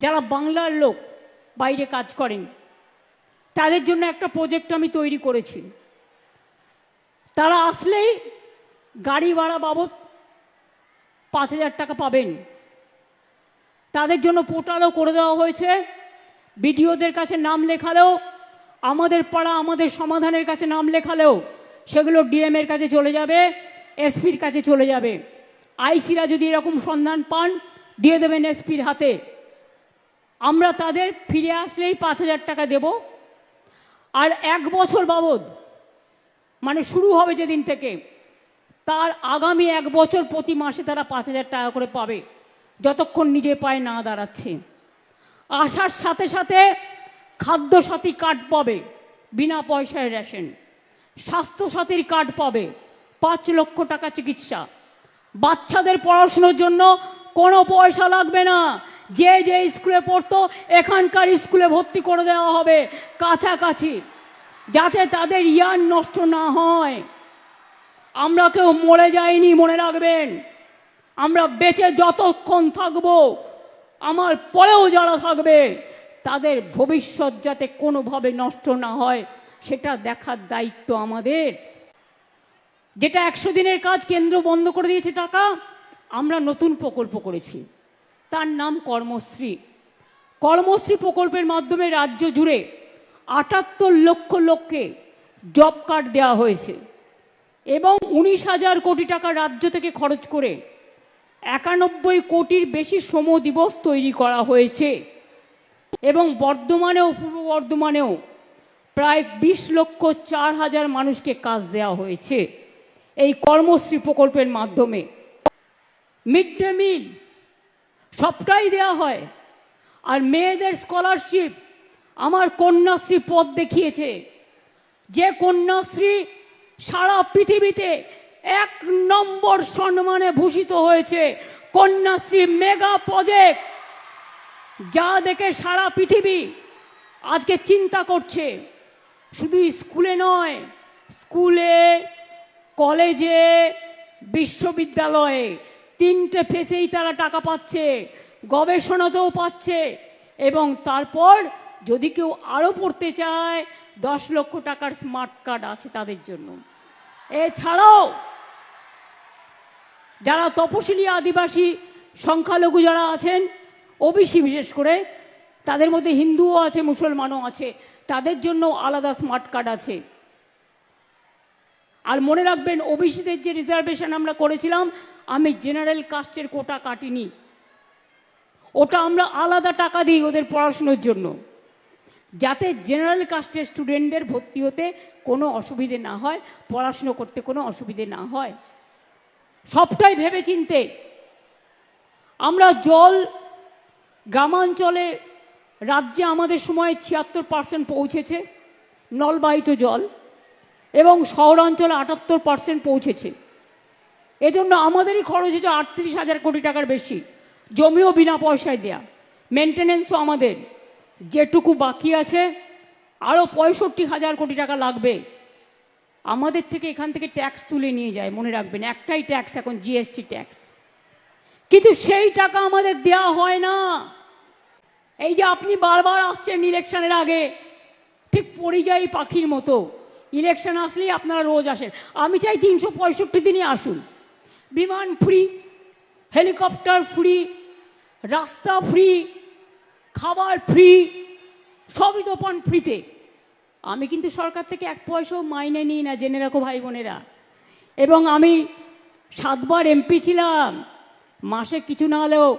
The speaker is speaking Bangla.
যারা বাংলার লোক বাইরে কাজ করেন, তাদের জন্য একটা প্রজেক্ট আমি তৈরি করেছি। তারা আসলেই গাড়ি ভাড়া বাবদ পাঁচ হাজার টাকা পাবেন। তাদের জন্য পোর্টালও করে দেওয়া হয়েছে। বিডিওদের কাছে নাম লেখালেও, আমাদের পাড়া, আমাদের সমাধানের কাছে নাম লেখালেও সেগুলো ডিএমের কাছে চলে যাবে এসপির কাছে চলে যাবে। আইসিরা যদি এরকম সন্ধান পান, দিয়ে দেবেন এসপির হাতে। আমরা তাদের ফিরে আসলেই পাঁচ হাজার টাকা দেব। আর এক বছর বাবদ মানে শুরু হবে যেদিন থেকে, তার আগামী এক বছর প্রতি মাসে তারা পাঁচ হাজার টাকা করে পাবে, যতক্ষণ নিজে পায়ে না দাঁড়াচ্ছে। আসার সাথে সাথে খাদ্য সাথী কার্ড পাবে, বিনা পয়সায় রেশন। স্বাস্থ্যসাথীর কার্ড পাবে, পাঁচ লক্ষ টাকা চিকিৎসা। বাচ্চাদের পড়াশুনোর জন্য কোনো পয়সা লাগবে না। যে যে স্কুলে পড়তো, এখানকার স্কুলে ভর্তি করে দেওয়া হবে। কাছাকাছি, যাতে তাদের ইয়ার নষ্ট না হয়। আমরা কেউ মরে যাইনি, মনে রাখবেন। আমরা বেঁচে যতক্ষণ থাকব, আমার পরেও যারা থাকবে, তাদের ভবিষ্যৎ যাতে কোনোভাবে নষ্ট না হয়, সেটা দেখার দায়িত্ব আমাদের। যেটা একশো দিনের কাজ, কেন্দ্র বন্ধ করে দিয়েছে টাকা, আমরা নতুন প্রকল্প করেছি। তার নাম কর্মশ্রী। কর্মশ্রী প্রকল্পের মাধ্যমে রাজ্য জুড়ে আটাত্তর লক্ষ লোককে জব কার্ড দেওয়া হয়েছে এবং উনিশ হাজার কোটি টাকা রাজ্য থেকে খরচ করে একানব্বই কোটির বেশি শ্রম দিবস তৈরি করা হয়েছে এবং বর্ধমানেও, পূর্ব বর্ধমানেও প্রায় বিশ লক্ষ চার হাজার মানুষকে কাজ দেওয়া হয়েছে এই কর্মশ্রী প্রকল্পের মাধ্যমে। মিড ডে মিল সবটাই দেওয়া হয়। আর মেয়েদের স্কলারশিপ আমার কন্যাশ্রী পদ দেখিয়েছে। যে কন্যাশ্রী সারা পৃথিবীতে এক নম্বর সম্মানে ভূষিত হয়েছে কন্যাশ্রী মেগা প্রজেক্ট যা দেখে সারা পৃথিবী আজকে চিন্তা করছে। শুধু স্কুলে নয়, স্কুলে, কলেজে, বিশ্ববিদ্যালয়ে তিনটে ফেসেই তারা টাকা পাচ্ছে গবেষণাতেও পাচ্ছে। এবং তারপর যদি কেউ আরও পড়তে চায়, দশ লক্ষ টাকার স্মার্ট কার্ড আছে তাদের জন্য। এছাড়াও যারা তপশিলি আদিবাসী সংখ্যালঘু যারা আছেন, ওবিসি বিশেষ করে, তাদের মধ্যে হিন্দুও আছে, মুসলমানও আছে, তাদের জন্য আলাদা স্মার্ট কার্ড আছে। আর মনে রাখবেন ওবিসিদের যে রিজার্ভেশন আমরা করেছিলাম, আমি জেনারেল কাস্টের কোটা কাটিনি। ওটা আমরা আলাদা টাকা দিই ওদের পড়াশুনোর জন্য। যাতে জেনারেল কাস্টের স্টুডেন্টদের ভর্তি হতে কোনো অসুবিধে না হয়, পড়াশুনো করতে কোনো অসুবিধে না হয়। সবটাই ভেবে চিনতে আমরা জল গ্রামাঞ্চলে রাজ্যে আমাদের সময় ছিয়াত্তর পার্সেন্ট পৌঁছেছে, নলবাহিত জল। এবং শহরাঞ্চলে আটাত্তর পার্সেন্ট পৌঁছেছে। এজন্য আমাদেরই খরচ হচ্ছে আটত্রিশ হাজার কোটি টাকার বেশি। জমিও বিনা পয়সায় দেয়া। মেনটেনেন্সও আমাদের। যেটুকু বাকি আছে, আরও পঁয়ষট্টি হাজার কোটি টাকা লাগবে। আমাদের থেকে এখান থেকে ট্যাক্স তুলে নিয়ে যায়, মনে রাখবেন। একটাই ট্যাক্স এখন জিএসটি ট্যাক্স কিন্তু সেই টাকা আমাদের দেয়া হয় না। এই যে আপনি বারবার আসছেন ইলেকশনের আগে, ঠিক পরিযায়ী পাখির মতো। ইলেকশন আসলেই আপনারা রোজ আসেন। আমি চাই তিনশো পঁয়ষট্টি দিনই আসুন। বিমান ফ্রি, হেলিকপ্টার ফ্রি, রাস্তা ফ্রি, খাবার ফ্রি, সবই তো পান ফ্রিতে। আমি কিন্তু সরকার থেকে এক পয়সাও মাইনে নিই না, জেনে রাখো ভাই বোনেরা। এবং আমি সাতবার এমপি ছিলাম। মাসে কিছু না হলেও